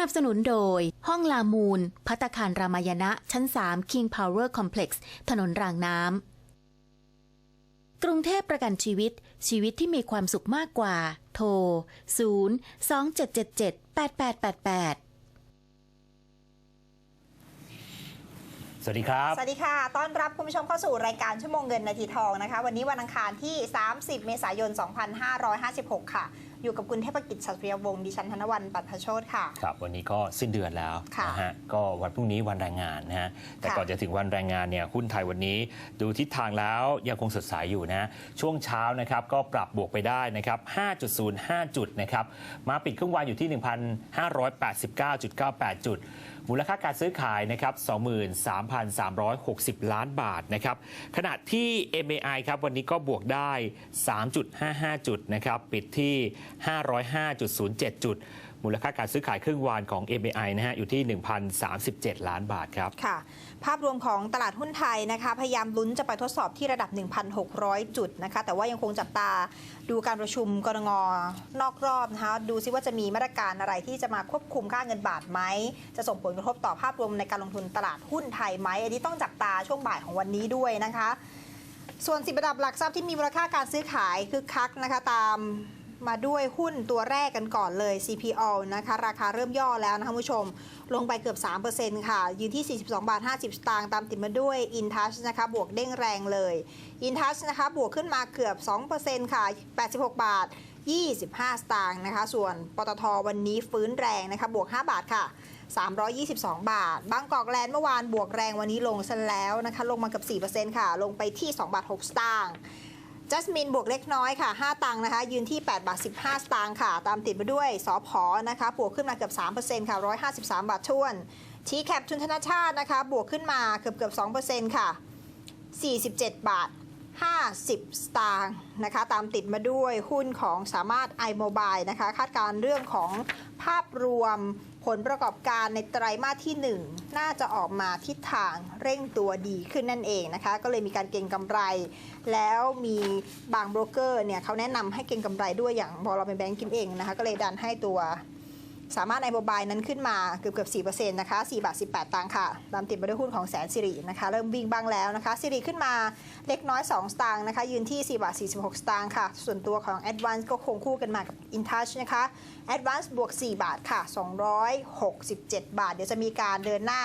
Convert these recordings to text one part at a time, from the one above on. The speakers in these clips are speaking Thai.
นับสนุนโดย ห้องลามูล พัตตาคารรามายณะ ชั้น 3 King Power Complex ถนนรางน้ำ กรุงเทพประกันชีวิต ชีวิตที่มีความสุขมากกว่า โทร 0 2 7 7 7 8 8 8 8สวัสดีครับ สวัสดีค่ะ ต้อนรับคุณผู้ชมเข้าสู่รายการชั่วโมงเงินนาทีทองนะคะ วันนี้วันอังคารที่ 30 เมษายน 2556 ค่ะ อยู่กับคุณเทพกิจชัตริยวงศ์ดิฉันธนวันปัทโชตค่ะ ครับวันนี้ก็สิ้นเดือนแล้วค่ะนะฮะก็วันพรุ่งนี้วันแรงงานนะฮะแต่ค่ะก่อนจะถึงวันแรงงานเนี่ยหุ้นไทยวันนี้ดูทิศทางแล้วยังคงสดใสอยู่นะช่วงเช้านะครับก็ปรับบวกไปได้นะครับ 5.05 จุดนะครับมาปิดครึ่งวันอยู่ที่ 1,589.98 จุด มูลค่าการซื้อขายนะครับ 23,360 ล้านบาทนะครับขณะที่ MAI ครับวันนี้ก็บวกได้ 3.55 จุดนะครับปิดที่505.07 จุด มูลค่าการซื้อขายครึ่งวันของ MAI นะฮะอยู่ที่ 1,037 ล้านบาทครับ ค่ะ ภาพรวมของตลาดหุ้นไทยนะคะ พยายามลุ้นจะไปทดสอบที่ระดับ 1,600 จุดนะคะ แต่ว่ายังคงจับตาดูการประชุมกรงนอกรอบนะคะ ดูซิว่าจะมีมาตรการอะไรที่จะมาควบคุมค่าเงินบาทไหม จะส่งผลกระทบต่อภาพรวมในการลงทุนตลาดหุ้นไทยไหม อันนี้ต้องจับตาช่วงบ่ายของวันนี้ด้วยนะคะ ส่วนสิบระดับหลักทรัพย์ที่มีมูลค่าการซื้อขายคือคักนะคะตาม มาด้วยหุ้นตัวแรกกันก่อนเลย CPO นะคะ ราคาเริ่มย่อแล้วนะคะผู้ชม ลงไปเกือบ 3%ค่ะ ยืนที่ 42 บาท 50 สตางค์ตามติดมาด้วย InTouch นะคะ บวกเด้งแรงเลย InTouch นะคะ บวกขึ้นมาเกือบ 2%ค่ะ 86 บาท 25 สตางค์นะคะ ส่วนปตทวันนี้ฟื้นแรงนะคะ บวก 5 บาทค่ะ 322 บาท บางกอกแลนด์เมื่อวานบวกแรงวันนี้ลงซะแล้วนะคะ ลงมาเกือบ4%ค่ะ ลงไปที่ 2 บาท 6 สตางค์ จัสมินบวกเล็กน้อยค่ะ 5 ตังค์นะคะ ยืนที่8บาท15 สตางค์ค่ะ ตามติดมาด้วยสอพอนะคะบวกขึ้นมาเกือบ 3%ค่ะ 153 บาทท้วนทีแคปทุนธนาชาตินะคะ บวกขึ้นมาเกือบเกือบ2%ค่ะ 47 บาท 50 สตางค์นะคะ ตามติดมาด้วยหุ้นของสามารถ iMobile นะคะ คาดการเรื่องของภาพรวม ผลประกอบการในไตรมาสที่ 1 น่าจะออกมาทิศทางเร่งตัวดีขึ้นนั่นเองนะคะ ก็เลยมีการเก็งกำไร แล้วมีบางโบรกเกอร์เนี่ยเขาแนะนำให้เก็งกำไรด้วยอย่างพอเราเป็นแบงก์กิมเองนะคะ ก็เลยดันให้ตัว สามารถไอโมบายนั้นขึ้นมาเกือบเกือบ4%นะคะ4บาท18ตังค์ค่ะตามติดมาด้วยหุ้นของแสนสิรินะคะเริ่มวิ่งบ้างแล้วนะคะสิริขึ้นมาเล็กน้อย 2 สตางค์นะคะยืนที่ 4 บาท 46 สตางค์ค่ะ ส่วนตัวของ Advance ก็คงคู่กันมากับ InTouch นะคะ Advance บวก 4 บาทค่ะ 267 บาท เดี๋ยวจะมีการเดินหน้า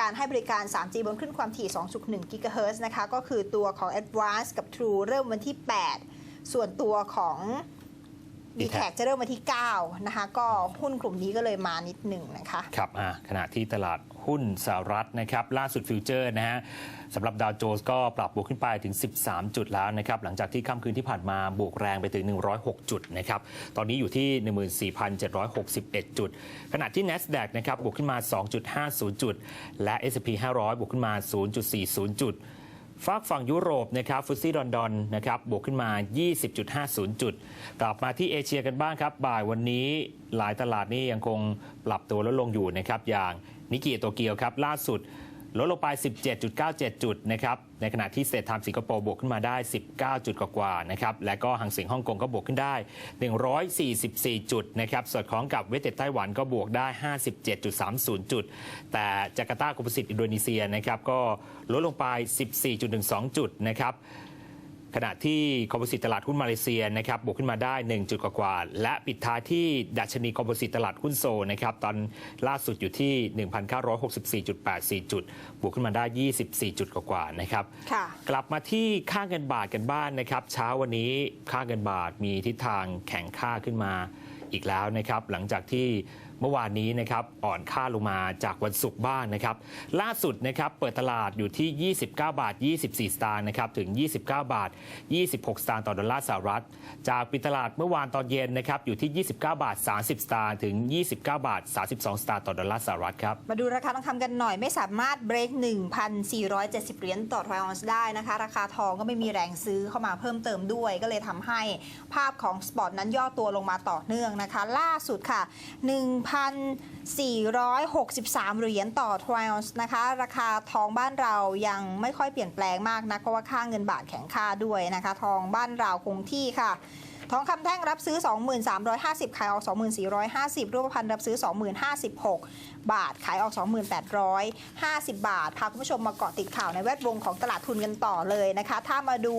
การให้บริการ 3G บนคลื่นความถี่ 2.1 GHz นะคะ ก็คือตัวของ Advance กับ True เริ่มวันที่ 8 ส่วนตัวของ d t แทจะเริ่มวันที่ 9 นะคะ ก็หุ้นกลุ่มนี้ก็เลยมานิดหนึ่งนะคะครับอ่าขณะที่ตลาดหุ้นสหรัฐนะครับ ล่าสุดฟิวเจอร์นะฮะสำหรับดาวโจนส์ก็ปรับบวกขึ้นไปถึง 13 จุดแล้วนะครับ หลังจากที่ค่ำคืนที่ผ่านมาบวกแรงไปถึง 106 จุดนะครับ ตอนนี้อยู่ที่ 14,761 จุด ขณะที่ NASDAQ นะครับบวกขึ้นมา 2.50 จุด และ S&P 500 บวกขึ้นมา 0.40 จุด ฝากฝั่งยุโรปนะครับฟุตซี่ลอนดอนนะครับบวกขึ้นมา 20.50 จุด กลับมาที่เอเชียกันบ้างครับ บ่ายวันนี้หลายตลาดนี่ยังคงปรับตัวลดลงอยู่นะครับ อย่างนิกเกิโตเกียวครับ ล่าสุด ลดลงไป 17.97 จุดนะครับ ในขณะที่เซตไทม์สิงคโปร์บวกขึ้นมาได้ 19 จุดกว่าๆนะครับ และก็หังเสียงฮ่องกงก็บวกขึ้นได้ 144 จุดนะครับ สอดคล้องกับเวสเต็ดไต้หวันก็บวกได้ 57.30 จุด แต่จาการ์ตาโคมสิตอินโดนีเซียนะครับก็ลดลงไป 14.12 จุดนะครับ ขณะที่คอมโพสิตตลาดหุ้นมาเลเซียนะครับบวกขึ้นมาได้ 1 จุดกว่าๆและปิดท้ายที่ดัชนีคอมโพสิตตลาดหุ้นโซลนะครับตอนล่าสุดอยู่ที่ 1,964.84 จุด บวกขึ้นมาได้ 24 จุดกว่าๆนะครับค่ะกลับมาที่ค่าเงินบาทกันบ้านนะครับ เช้าวันนี้ค่าเงินบาทมีทิศทางแข็งค่าขึ้นมาอีกแล้วนะครับ หลังจากที่ เมื่อวานนี้นะครับอ่อนค่าลงมาจากวันศุกร์บ้างนะครับ ล่าสุดนะครับเปิดตลาดอยู่ที่ 29 บาท 24 สตางค์นะครับถึง 29 บาท 26 สตางค์ต่อดอลลาร์สหรัฐ จากปิดตลาดเมื่อวานตอนเย็นนะครับอยู่ที่ 29 บาท 30 สตางค์ถึง 29 บาท 32 สตางค์ต่อดอลลาร์สหรัฐครับมาดูราคาทองคำกันหน่อยไม่สามารถเบรก 1,470 เหรียญต่อทรอยออนซ์ได้นะคะ ราคาทองก็ไม่มีแรงซื้อเข้ามาเพิ่มเติมด้วย ก็เลยทำให้ภาพของสปอร์ตนั้นย่อตัวลงมาต่อเนื่องนะคะ ล่าสุดค่ะ1 1,463 เหรียญต่อทรอยออนซ์นะคะ ราคาทองบ้านเรายังไม่ค่อยเปลี่ยนแปลงมากนะเพราะว่าค่าเงินบาทแข็งค่าด้วยนะคะ ทองบ้านเราคงที่ค่ะ ทองคำแท่งรับซื้อ 2350 ขายออก 2450 รูปพรรณรับซื้อ 2056 บาท ขายออก 2850 บาท พาคุณผู้ชมมาเกาะติดข่าวในแวดวงของตลาดทุนกันต่อเลยนะคะ ถ้ามาดู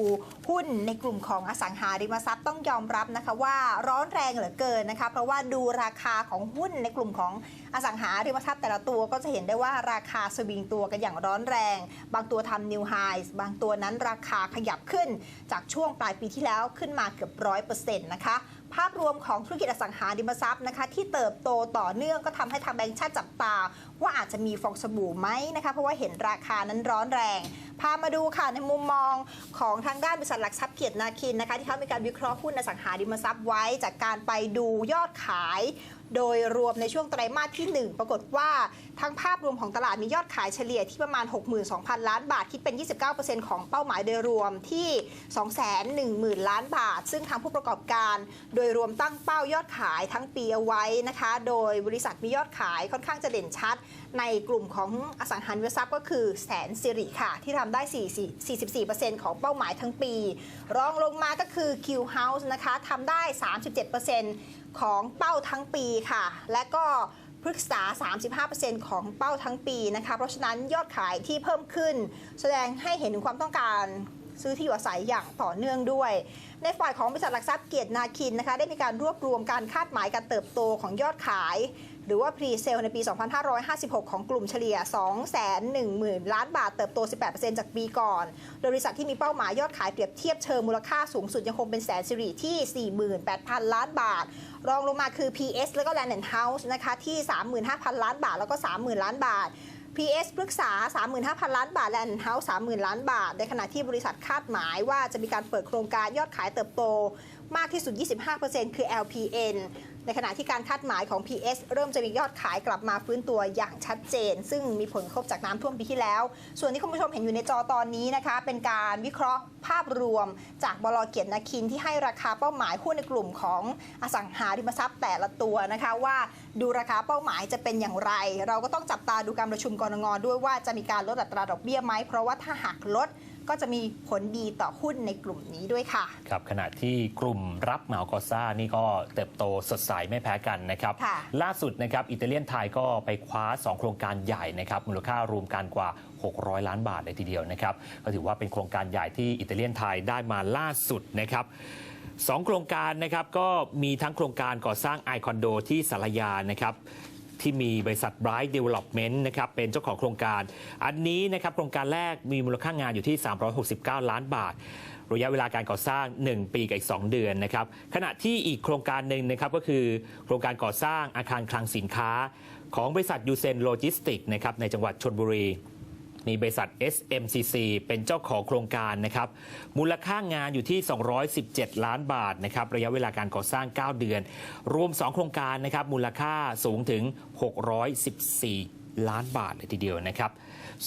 หุ้นในกลุ่มของอสังหาริมทรัพย์ต้องยอมรับนะคะว่าร้อนแรงเหลือเกินนะคะ เพราะว่าดูราคาของหุ้นในกลุ่มของอสังหาริมทรัพย์แต่ละตัวก็จะเห็นได้ว่าราคาสวิงตัวกันอย่างร้อนแรง บางตัวทำนิวไฮส์บางตัวนั้นราคาขยับขึ้นจากช่วงปลายปีที่แล้วขึ้นมาเกือบร้อยเปอร์เซ็นต์นะคะ ภาพรวมของธุรกิจอสังหาริมทรัพย์นะคะ ที่เติบโตต่อเนื่องก็ทำให้ทางแบงค์ชาติจับตา ว่าอาจจะมีฟองสบู่ไหมนะคะ เพราะว่าเห็นราคานั้นร้อนแรง พามาดูค่ะในมุมมองของทางด้านบริษัทหลักทรัพย์เกียรตินาคินนะคะที่เขามีการวิเคราะห์หุ้นอสังหาริมทรัพย์ไว้จากการไปดูยอดขาย โดยรวมในช่วงไตรมาสที่ 1 ปรากฏว่าทั้งภาพรวมของตลาดมียอดขายเฉลี่ยที่ประมาณ 62,000 ล้านบาท คิดเป็น 29%ของเป้าหมายโดยรวมที่ 210,000 ล้านบาท ซึ่งทางผู้ประกอบการ โดยรวมตั้งเป้ายอดขายทั้งปีเอาไว้นะคะ โดยบริษัทมียอดขายค่อนข้างจะเด่นชัด ในกลุ่มของอสังหาริมทรัพย์ก็คือแสนสิริค่ะที่ทำได้4 44%ของเป้าหมายทั้งปี รองลงมาก็คือ Q House นะคะทำได้ 37%ของเป้าทั้งปีค่ะ และก็พฤกษา 35%ของเป้าทั้งปีนะคะ เพราะฉะนั้นยอดขายที่เพิ่มขึ้น แสดงให้เห็นถึงความต้องการซื้อที่อยู่อาศัยอย่างต่อเนื่องด้วย ในฝ่ายของบริษัทหลักทรัพย์เกียรตินาคินนะคะ ได้มีการรวบรวมการคาดหมายการเติบโตของยอดขาย หรือว่าพรีเซลในปี 2556 ของกลุ่มเฉลี่ย 210,000 ล้านบาทเติบโต 18%จากปีก่อน โดยบริษัทที่มีเป้าหมายยอดขายเปรียบเทียบเชิงมูลค่าสูงสุดยังคงเป็นแสนสิริที่ 48,000 ล้านบาท รองลงมาคือ PS แล้วก็ Land and House นะคะที่ 35,000 ล้านบาท แล้วก็ 30,000 ล้านบาท PS ปรึกษา 35,000 ล้านบาทและ a n d House 30,000 ล้านบาท ในขณะที่บริษัทคาดหมายว่าจะมีการเปิดโครงการยอดขายเติบโตมากที่สุด 25%คือ LPN ในขณะที่การคาดหมายของ PS เริ่มจะมียอดขายกลับมาฟื้นตัวอย่างชัดเจน ซึ่งมีผลกระทบจากน้ำท่วมปีที่แล้ว ส่วนที่คุณผู้ชมเห็นอยู่ในจอตอนนี้นะคะ เป็นการวิเคราะห์ภาพรวมจากบลเกียรตินาคินที่ให้ราคาเป้าหมายหุ้นในกลุ่มของอสังหาริมทรัพย์แต่ละตัวนะคะว่าดูราคาเป้าหมายจะเป็นอย่างไร เราก็ต้องจับตาดูการประชุมกรงงด้วยว่าจะมีการลดอัตราดอกเบี้ยไหมเพราะว่าถ้าหากลด ก็จะมีผลดีต่อหุ้นในกลุ่มนี้ด้วยค่ะ ครับขณะที่กลุ่มรับเหมากอซ่านี่ก็เติบโตสดใสไม่แพ้กันนะครับ ค่ะล่าสุดนะครับอิตาเลียนไทยก็ไปคว้า 2 โครงการใหญ่นะครับมูลค่ารวมกันกว่า 600 ล้านบาทเลยทีเดียวนะครับก็ถือว่าเป็นโครงการใหญ่ที่อิตาเลียนไทยได้มาล่าสุดนะครับ สองโครงการนะครับก็มีทั้งโครงการก่อสร้างไอคอนโดที่สารยานะครับ ที่มีบริษัท Bright Development นะครับเป็นเจ้าของโครงการ อันนี้นะครับโครงการแรกมีมูลค่างานอยู่ที่ 369 ล้านบาท ระยะเวลาการก่อสร้าง 1 ปีกับอีก 2 เดือนนะครับขณะที่อีกโครงการหนึ่งนะครับก็คือโครงการก่อสร้างอาคารคลังสินค้า ของบริษัทยูเซนโลจิสติกนะครับในจังหวัดชนบุรี มีบริษัท SMCC เป็นเจ้าของโครงการนะครับ มูลค่างานอยู่ที่ 217 ล้านบาทนะครับ ระยะเวลาการก่อสร้าง 9 เดือน รวม 2 โครงการนะครับ มูลค่าสูงถึง 614 ล้านบาทเลยทีเดียวนะครับ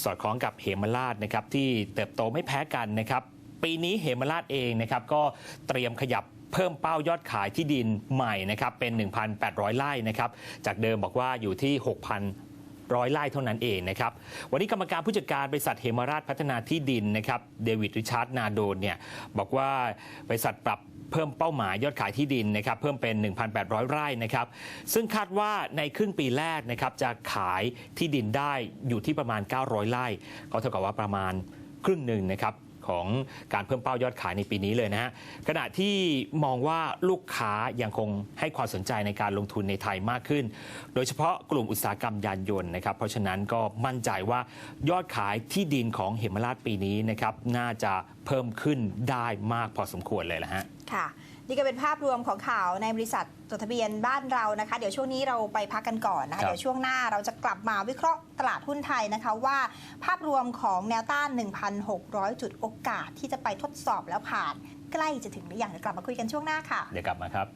สอดคล้องกับเหมราชนะครับที่เติบโตไม่แพ้กันนะครับ ปีนี้เหมราชเองนะครับก็เตรียมขยับเพิ่มเป้ายอดขายที่ดินใหม่นะครับเป็น 1,800 ไร่นะครับ จากเดิมบอกว่าอยู่ที่6,000 ร้อยไร่เท่านั้นเองนะครับวันนี้กรรมการผู้จัดการบริษัทเฮมราชพัฒนาที่ดินนะครับเดวิดริชาร์ดนาโดนเนี่ยบอกว่าบริษัทปรับเพิ่มเป้าหมายยอดขายที่ดินนะครับเพิ่มเป็น 1,800 ไร่นะครับซึ่งคาดว่าในครึ่งปีแรกนะครับจะขายที่ดินได้อยู่ที่ประมาณ 900 ไร่ ก็เท่ากับว่าประมาณครึ่งหนึ่งนะครับ ของการเพิ่มเป้ายอดขายในปีนี้เลยนะฮะขณะที่มองว่าลูกค้ายังคงให้ความสนใจในการลงทุนในไทยมากขึ้น โดยเฉพาะกลุ่มอุตสาหกรรมยานยนต์นะครับ เพราะฉะนั้นก็มั่นใจว่ายอดขายที่ดินของเหมราชปีนี้นะครับน่าจะเพิ่มขึ้นได้มากพอสมควรเลยละฮะค่ะ นี่ก็เป็นภาพรวมของข่าวในบริษัทจดทะเบียนบ้านเรานะคะ เดี๋ยวช่วงนี้เราไปพักกันก่อนนะครัคะบเดี๋ยวช่วงหน้าเราจะกลับมาวิเคราะห์ตลาดหุ้นไทยนะคะว่า ภาพรวมของแนวต้าน 1,600 จุดโอกาสที่จะไปทดสอบแล้วผ่าน ใกล้จะถึงหรือยังเดี๋ยวกลับมาคุยกันช่วงหน้าค่ะ เดี๋ยวกลับมาครับ